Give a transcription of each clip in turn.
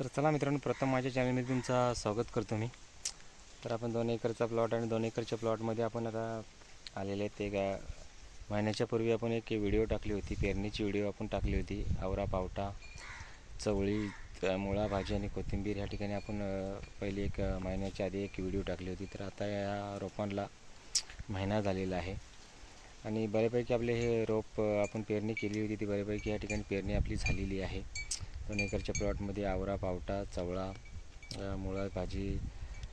तर चला मित्रांनो प्रथम माझ्या चॅनलमध्ये तुमचं स्वागत करतो मी. तर आपण दोन एकरचा प्लॉट आणि दोन एकरच्या प्लॉटमध्ये आपण आता आलेले आहेत. ते अं, महिन्याच्या पूर्वी आपण एक व्हिडिओ टाकली होती पेरणीची व्हिडिओ आपण टाकली होती आवरा पावटा चवळी मुळा भाजी आणि कोथिंबीर. ह्या ठिकाणी आपण पहिली एक महिन्याच्या आधी एक व्हिडिओ टाकली होती. तर आता या रोपांना महिना झालेला आहे. आणि बऱ्यापैकी आपले हे रोप आपण पेरणी केली होती. ती बऱ्यापैकी या ठिकाणी पेरणी आपली झालेली आहे. दोन एकरच्या प्लॉटमध्ये आवरा पावटा चवळा मुळा भाजी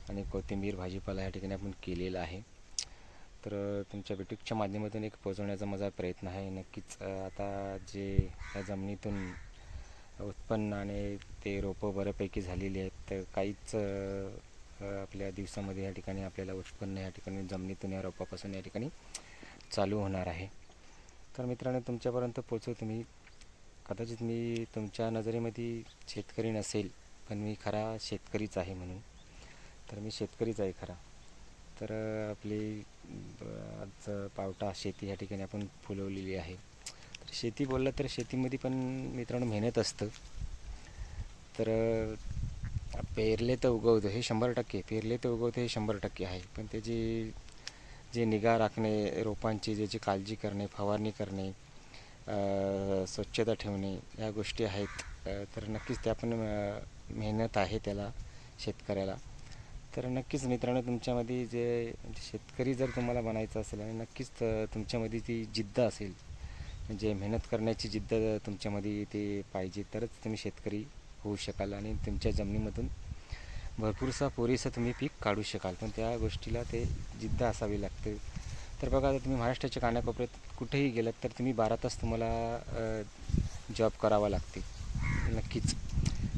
आणि कोथिंबीर भाजीपाला या ठिकाणी आपण केलेला आहे. तर तुमच्या युट्यूबच्या माध्यमातून एक पोहोचवण्याचा माझा प्रयत्न आहे. नक्कीच आता जे या जमिनीतून उत्पन्न आणि ते रोपं बऱ्यापैकी झालेली आहेत तर काहीच आपल्या दिवसामध्ये या ठिकाणी आपल्याला उत्पन्न या ठिकाणी जमिनीतून या रोपापासून या ठिकाणी चालू होणार आहे. तर मित्रांनो तुमच्यापर्यंत पोचव तुम्ही. कदाचित मी तुमच्या नजरेमध्ये शेतकरी नसेल पण मी खरा शेतकरीच आहे म्हणून. तर मी शेतकरीच आहे खरा. तर आपली आज पावटा शेती ह्या ठिकाणी आपण फुलवलेली आहे. तर शेती बोललं तर शेतीमध्ये पण मित्रांनो मेहनत असतं. तर पेरले तर उगवतं हे शंभर टक्के पेरले तर उगवतं हे शंभर टक्के आहे. पण त्याची जे निगा राखणे रोपांची ज्याची काळजी करणे फवारणी करणे स्वच्छता ठेवणे या गोष्टी आहेत. तर नक्कीच त्या पण मेहनत आहे त्याला शेतकऱ्याला. तर नक्कीच मित्रांनो तुमच्यामध्ये जे शेतकरी जर तुम्हाला बनायचं असेल आणि नक्कीच तुमच्यामध्ये ती जिद्द असेल म्हणजे मेहनत करण्याची जिद्द तुमच्यामध्ये ते पाहिजे तरच तुम्ही शेतकरी होऊ शकाल आणि तुमच्या जमिनीमधून भरपूरसा पुरेसा तुम्ही पीक काढू शकाल. पण त्या गोष्टीला ते जिद्द असावी लागते. तर बघा आता तुम्ही महाराष्ट्राच्या कानाकोपऱ्यात कुठेही गेलात तर तुम्ही बारा तास तुम्हाला जॉब करावा लागते नक्कीच.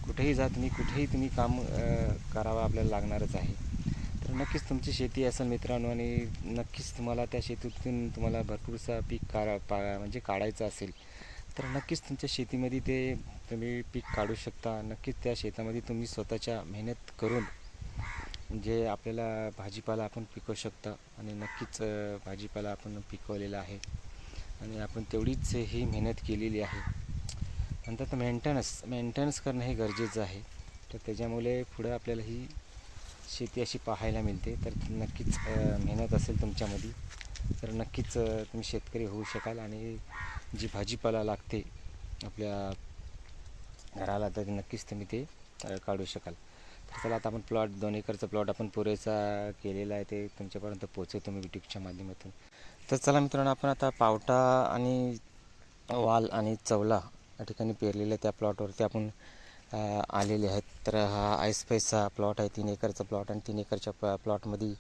कुठेही जा तुम्ही कुठेही तुम्ही काम करावा करावं आपल्याला लागणारच आहे. तर नक्कीच तुमची शेती असेल मित्रांनो आणि नक्कीच तुम्हाला त्या शेतीतून तुम्हाला भरपूरसा पीक काढा पा म्हणजे काढायचं असेल तर नक्कीच तुमच्या शेतीमध्ये ते तुम्ही पीक काढू शकता. नक्कीच त्या शेतामध्ये तुम्ही स्वतःच्या मेहनत करून जे आपल्याला भाजीपाला आपण पिकवू शकता आणि नक्कीच भाजीपाला आपण पिकवलेला आहे. आणि आपण तेवढीच ही मेहनत केलेली आहे. नंतर तर मेंटेनन्स मेंटेनन्स करणं हे गरजेचं आहे. तर त्याच्यामुळे पुढं आपल्याला ही शेती अशी पाहायला मिळते. तर नक्कीच मेहनत असेल तुमच्यामध्ये तर नक्कीच तुम्ही शेतकरी होऊ शकाल आणि जी भाजीपाला लागते आपल्या घराला तर नक्कीच तुम्ही ते काढू शकाल. चला आता आपण प्लॉट दोन एकरचा प्लॉट आपण पुरेसा केलेला आहे ते तुमच्यापर्यंत पोचवतो मी यूट्यूबच्या माध्यमातून. तर चला मित्रांनो आपण आता पावटा आणि वाल आणि चवला या ठिकाणी पेरलेल्या त्या प्लॉटवरती आपण आलेले आहेत. तर हा आयस्पेसचा प्लॉट आहे तीन एकरचा प्लॉट आणि तीन एकरच्या प प्लॉटमध्ये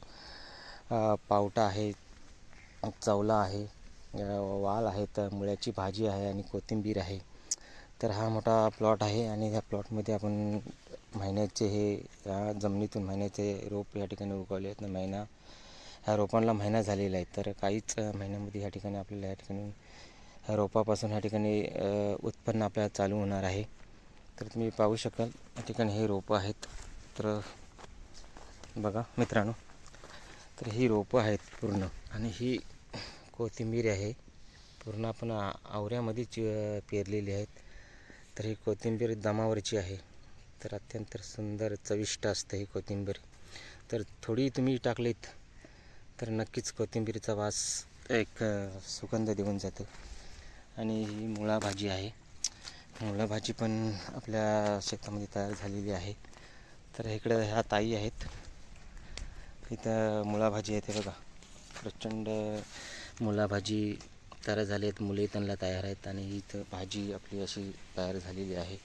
पावटा आहे चवला आहे वाल आहे तर मुळ्याची भाजी आहे आणि कोथिंबीर आहे. तर हा मोठा प्लॉट आहे आणि ह्या प्लॉटमध्ये आपण महिन्याचे हे या जमिनीतून महिन्याचे रोप या ठिकाणी उगवले आहेत. ना महिना ह्या रोपांना महिना झालेला आहे. तर काहीच महिन्यामध्ये ह्या ठिकाणी आपल्याला या ठिकाणी ह्या रोपापासून ह्या ठिकाणी उत्पन्न आपल्याला चालू होणार आहे. तर तुम्ही पाहू शकाल या ठिकाणी हे रोपं आहेत. तर बघा मित्रांनो तर ही रोपं आहेत पूर्ण. आणि ही कोथिंबीर आहे. पूर्ण आपण आवऱ्यामध्येच पेरलेली आहेत. तर ही कोथिंबीर दमावरची आहे. तर अत्यंत सुंदर चविष्ट असतं ही कोथिंबीर. तर थोडी तुम्ही टाकलीत तर नक्कीच कोथिंबीरचा वास एक सुगंध देऊन जातो. आणि ही मुळा भाजी आहे. मुळा भाजी पण आपल्या शेतामध्ये तयार झालेली आहे. तर इकडं ह्या ताई आहेत. इथं मुळा भाजी आहे ते बघा. प्रचंड मुळा भाजी तयार झाली आहेत. मुले त्यांना तयार आहेत आणि इथं भाजी आपली अशी तयार झालेली आहे.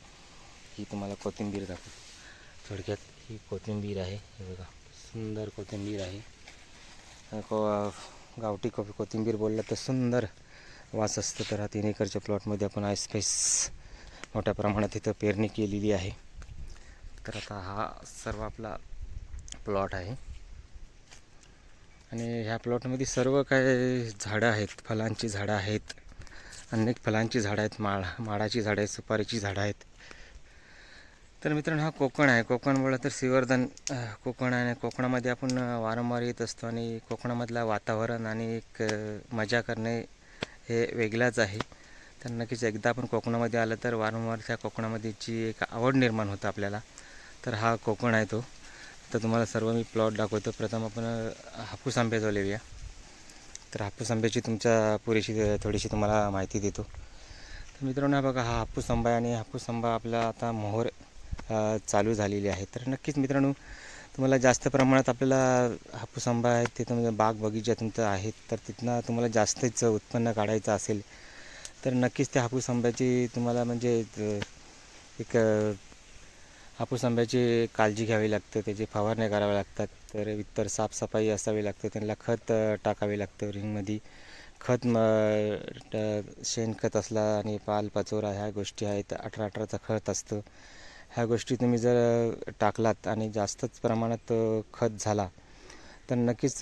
ही तुम्हाला कोथिंबीर दाखवतो. थोडक्यात ही कोथिंबीर आहे. हे बघा सुंदर कोथिंबीर आहे. को गावठी को कोथिंबीर बोललं तर सुंदर वास असतं. तर हा तीन एकरच्या प्लॉटमध्ये आपण आयस्पेस मोठ्या प्रमाणात इथं पेरणी केलेली आहे. तर आता हा सर्व आपला प्लॉट आहे. आणि ह्या प्लॉटमध्ये सर्व काय झाडं आहेत फलांची झाडं आहेत अनेक फलांची झाडं आहेत माळ माडाची झाडं आहेत सुपारीची झाडं आहेत. तर मित्रांनो हा कोकण आहे. कोकण बोललं तर श्रीवर्धन कोकण आहे. आणि कोकणामध्ये आपण वारंवार येत असतो आणि कोकणामधला वातावरण आणि एक मजा करणे हे वेगळाच आहे. तर नक्कीच एकदा आपण कोकणामध्ये आलं तर वारंवार त्या कोकणामध्येची एक आवड निर्माण होतं आपल्याला तर हा कोकण आहे तो. तर तुम्हाला सर्व मी प्लॉट दाखवतो. प्रथम आपण हापूस आंब्याजवळ येऊया तर हापूस आंब्याची तुमच्या पुरेशी थोडीशी तुम्हाला माहिती देतो. तर मित्रांनो हा बघा हा हापूस आंबा आहे आणि हापूस आंबा आपला आता मोहर चालू झालेली आहे. तर नक्कीच मित्रांनो तुम्हाला जास्त प्रमाणात आपल्याला हापूस आंबा आहे ते तुम्ही म्हणजे बाग बगीचा तुमचं आहेत तर तिथनं तुम्हाला जास्तच उत्पन्न काढायचं असेल तर नक्कीच त्या हापूस आंब्याची तुम्हाला म्हणजे एक हापूस आंब्याची काळजी घ्यावी लागते त्याची फवारण्या कराव्या लागतात तर इतर साफसफाई असावी लागते त्यांना खत टाकावे लागतं रिंगमध्ये. खत म शेणखत असला आणि पालपाचोरा ह्या गोष्टी आहेत अठरा अठराचं खत असतं. ह्या गोष्टी तुम्ही जर टाकलात आणि जास्तच प्रमाणात खत झाला तर नक्कीच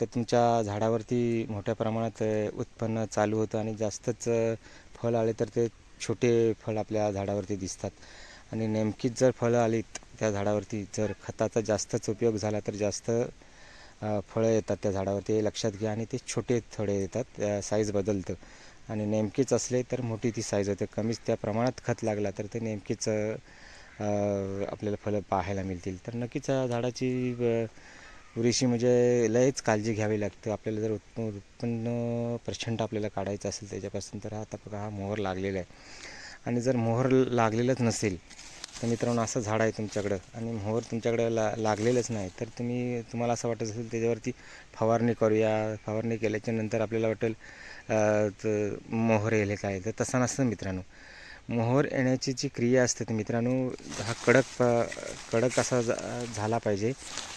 ते तुमच्या झाडावरती मोठ्या प्रमाणात उत्पन्न चालू होतं आणि जास्तच फळ आले तर ते छोटे फळ आपल्या झाडावरती दिसतात. आणि नेमकीच जर फळं आलीत त्या झाडावरती जर खताचा जास्तच उपयोग झाला तर जास्त फळं येतात त्या झाडावरती हे लक्षात घ्या आणि ते छोटे थोडे येतात साईज बदलतं. आणि नेमकीच असले तर मोठी ती साईज होते. कमीच त्या प्रमाणात खत लागला तर ते नेमकीच आपल्याला फळं पाहायला मिळतील. तर नक्कीच झाडाची पुरेशी म्हणजे लयच काळजी घ्यावी लागते. आपल्याला जर उत्प उत्पन्न प्रचंड आपल्याला काढायचं असेल त्याच्यापासून तर आता बघा हा मोहर लागलेला आहे. आणि जर मोहर लागलेलंच नसेल तर मित्रांनो असं झाड आहे तुमच्याकडं. आणि मोहर तुमच्याकडं ला लागलेलंच नाही तर तुम्ही तुम्हाला असं वाटत असेल त्याच्यावरती फवारणी करूया. फवारणी केल्याच्यानंतर आपल्याला वाटेल मोहर येईल काय तर तसं नसतं मित्रांनो. मोहर येण्याची जी क्रिया असते ती मित्रांनो हा कडक प- कडक असा झाला पाहिजे.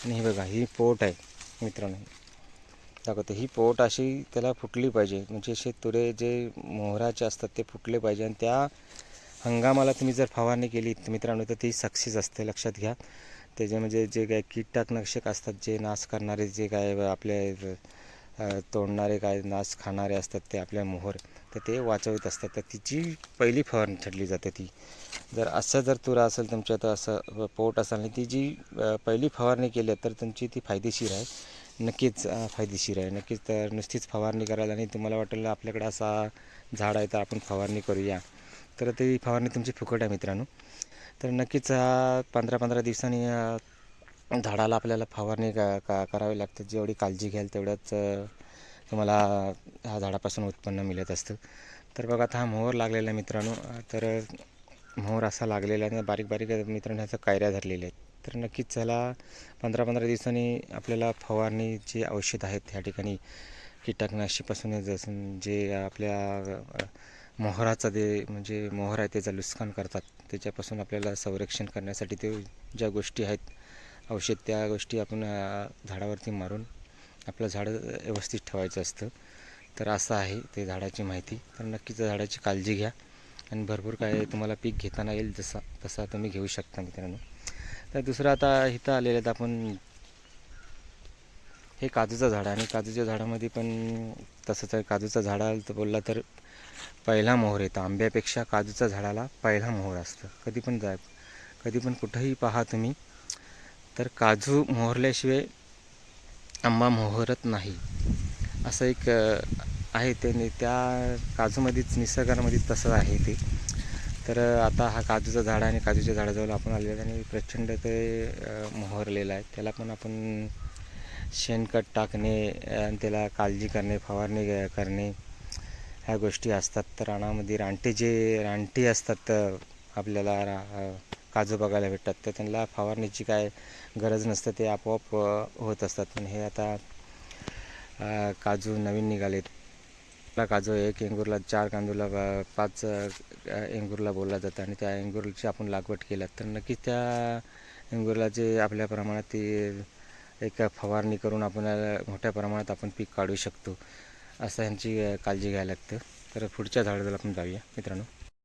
आणि हे बघा ही पोट आहे मित्रांनो. दाखवतो ही पोट अशी त्याला फुटली पाहिजे. म्हणजे असे तुरे जे मोहराचे असतात ते फुटले पाहिजे. आणि त्या हंगामाला तुम्ही जर फवारणी केली तर मित्रांनो तर ती सक्सेस असते. लक्षात घ्या. त्याचे म्हणजे जे काय कीटकनाशक असतात जे नाश करणारे जे काय आपले तोडणारे काय नाश खाणारे असतात ते आपल्या मोहर तर ते वाचवित असतात. तर तिची पहिली फवारणी छडली जाते ती. जर असं जर तुरा असेल तुमच्या तर असं पोट असेल आणि ती जी पहिली फवारणी केली तर तुमची ती फायदेशीर आहे. नक्कीच फायदेशीर आहे. नक्कीच तर नुसतीच फवारणी करायला आणि तुम्हाला वाटेल आपल्याकडे असा झाड आहे तर आपण फवारणी करूया. तर ती फवारणी तुमची फुकट आहे मित्रांनो. तर नक्कीच पंधरा पंधरा दिवसांनी झाडाला आपल्याला फवारणी का का करावी लागते. जेवढी काळजी घ्याल तेवढंच तुम्हाला ह्या झाडापासून उत्पन्न मिळत असतं. तर बघा आता हा मोहर लागलेला आहे मित्रांनो. तर मोहर असा लागलेला आहे आणि बारीक बारीक मित्रांनो ह्याचं कायऱ्या धरलेल्या आहेत. तर नक्कीच ह्याला पंधरा पंधरा दिवसांनी आपल्याला फवारणी जे औषध आहेत ह्या ठिकाणी. कीटकनाशीपासून जसं जे आपल्या मोहराचा मोहराचं म्हणजे मोहर आहे त्याचं नुकसान करतात. त्याच्यापासून आपल्याला संरक्षण करण्यासाठी ते ज्या गोष्टी आहेत औषध त्या गोष्टी आपण झाडावरती मारून आपलं झाडं व्यवस्थित ठेवायचं असतं. तर असं आहे ते झाडाची माहिती. तर नक्कीच झाडाची काळजी घ्या आणि भरपूर काय तुम्हाला पीक घेताना येईल जसा तसा तुम्ही घेऊ शकता मित्रांनो. तर दुसरं आता इथं आलेलं आहेत आपण हे काजूचं झाड आणि काजूच्या झाडामध्ये पण तसंच आहे. काजूचं झाड आलं तर बोलला तर पहिला मोहर येतो. आंब्यापेक्षा काजूच्या झाडाला पहिला मोहर असतं. कधी पण जा कधी पण कुठंही पहा तुम्ही. तर काजू मोहरल्याशिवाय आंबा मोहरत नाही. असं एक आहे ते नि- त्या काजूमध्येच निसर्गामध्येच तसं आहे ते. तर आता हा काजूचं झाड आणि काजूच्या झाडाजवळ आपण आलेलं आहे आणि प्रचंड ते मोहरलेलं आहे. त्याला पण आपण शेणखत टाकणे आणि त्याला काळजी करणे फवारणी करणे ह्या गोष्टी असतात. तर रानामध्ये रानटे जे रानटी असतात आपल्याला रा काजू बघायला भेटतात. तर त्यांना फवारणीची काय गरज नसतं ते आपोआप होत असतात. पण हे आता काजू नवीन निघालेत. काजू एक एंगूरला चार कांदूला पाच एंगूरला बोलला जातं आणि त्या एंगूरची आपण लागवड केल्यात. तर नक्कीच त्या एंगूरला जे आपल्या प्रमाणात ते एक फवारणी करून आपण मोठ्या प्रमाणात आपण पीक काढू शकतो असं यांची काळजी घ्यायला लागतं. तर पुढच्या झाडाला आपण जाऊया मित्रांनो.